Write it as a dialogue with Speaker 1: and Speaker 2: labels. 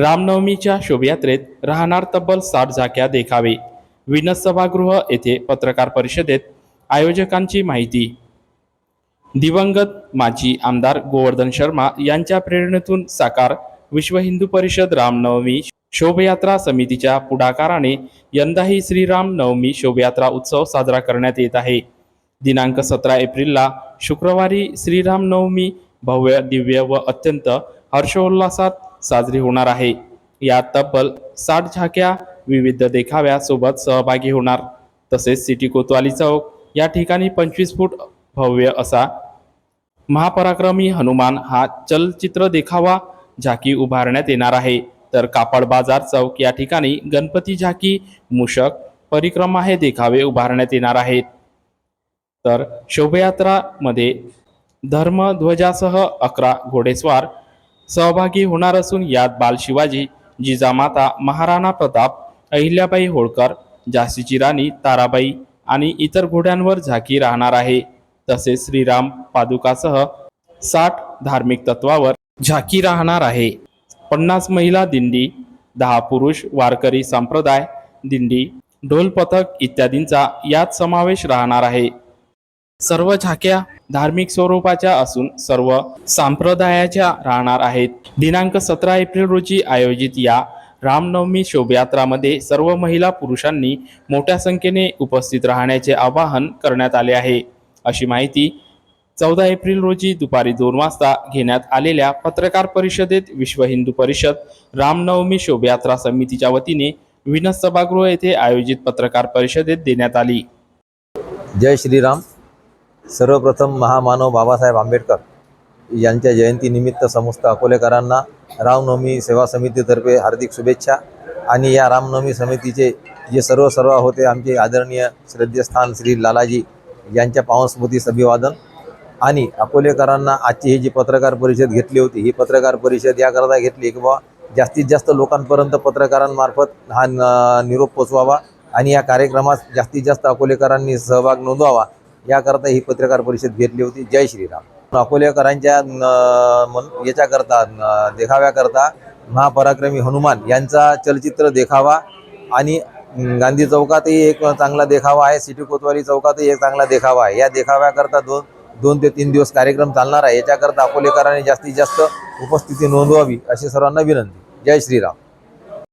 Speaker 1: रामनवमीच्या शोभयात्रेत राहणार तब्बल साठ झाक्या देखावे. विनस सभागृह येथे पत्रकार परिषदेत आयोजकांची माहिती. दिवंगत माजी आमदार गोवर्धन शर्मा यांच्या प्रेरणेतून साकार विश्व हिंदू परिषद रामनवमी शोभयात्रा समितीच्या पुढाकाराने यंदाही श्रीराम नवमी शोभयात्रा उत्सव साजरा करण्यात येत आहे. दिनांक सतरा एप्रिलला शुक्रवारी श्रीराम नवमी भव्य दिव्य व अत्यंत हर्षोल्लासात साजरी होणार आहे. यात तब्बल साठ झाक्या विविध देखाव्यासोबत सहभागी होणार. तसेच सिटी कोतवाली चौक या ठिकाणी पंचवीस फूट भव्य असा महापराक्रमी हनुमान हा चलचित्र देखावा झाकी उभारण्यात येणार आहे. तर कापड बाजार चौक या ठिकाणी गणपती झाकी मूषक परिक्रमा हे देखावे उभारण्यात येणार आहेत. तर शोभायात्रामध्ये धर्मध्वजासह अकरा घोडेस्वार सहभागी होणार असून यात बाल शिवाजी जिजामाता महाराणा प्रताप अहिल्याबाई होळकर झाशीची राणी ताराबाई आणि इतर घोड्यांवर झाकी राहणार आहे. तसेच श्रीराम पादुकासह साठ धार्मिक तत्वावर झाकी राहणार आहे. पन्नास महिला दिंडी दहा पुरुष वारकरी संप्रदाय दिंडी ढोल पथक इत्यादींचा यात समावेश राहणार आहे. सर्व झाक्या धार्मिक स्वरूपाच्या असून सर्व संप्रदायाच्या राहणार आहेत. दिनांक सतरा एप्रिल रोजी आयोजित या रामनवमी शोभायात्रामध्ये सर्व महिला पुरुषांनी मोठ्या संख्येने उपस्थित राहण्याचे आवाहन करण्यात आले आहे. अशी माहिती चौदा एप्रिल रोजी दुपारी दोन वाजता घेण्यात आलेल्या पत्रकार परिषदेत विश्व हिंदू परिषद रामनवमी शोभायात्रा समितीच्या वतीने विनस सभागृह येथे आयोजित पत्रकार परिषदेत देण्यात आली.
Speaker 2: जय श्रीराम. सर्वप्रथम महामानव बाबासाहेब आंबेडकर यांच्या जयंतीनिमित्त समस्त अकोलेकरांना रामनवमी सेवा समितीतर्फे हार्दिक शुभेच्छा. आणि या रामनवमी समितीचे जे सर्व सर्व होते आमचे आदरणीय श्रद्धेस्थान श्री लालाजी यांच्या पावनस्मृतीस अभिवादन आणि अकोलेकरांना आजची ही जी पत्रकार परिषद घेतली होती ही पत्रकार परिषद याकरता घेतली की बाबा जास्तीत जास्त लोकांपर्यंत पत्रकारांमार्फत हा न- निरोप पोचवावा आणि या कार्यक्रमात जास्तीत जास्त अकोलेकरांनी सहभाग नोंदवावा. याकरता ही पत्रकार परिषद घेतली होती. जय श्रीराम. अकोलेकरांच्या मन- याच्याकरता देखाव्याकरता महापराक्रमी हनुमान यांचा चलचित्र देखावा आणि गांधी चौकातही एक चांगला देखावा आहे. सिटी कोतवाली चौकातही एक चांगला देखावा आहे. या देखाव्याकरता दोन दोन ते तीन दिवस कार्यक्रम चालणार आहे. याच्याकरता अकोलेकरांनी जास्तीत जास्त उपस्थिती नोंदवावी अशी सर्वांना विनंती. जय श्रीराम.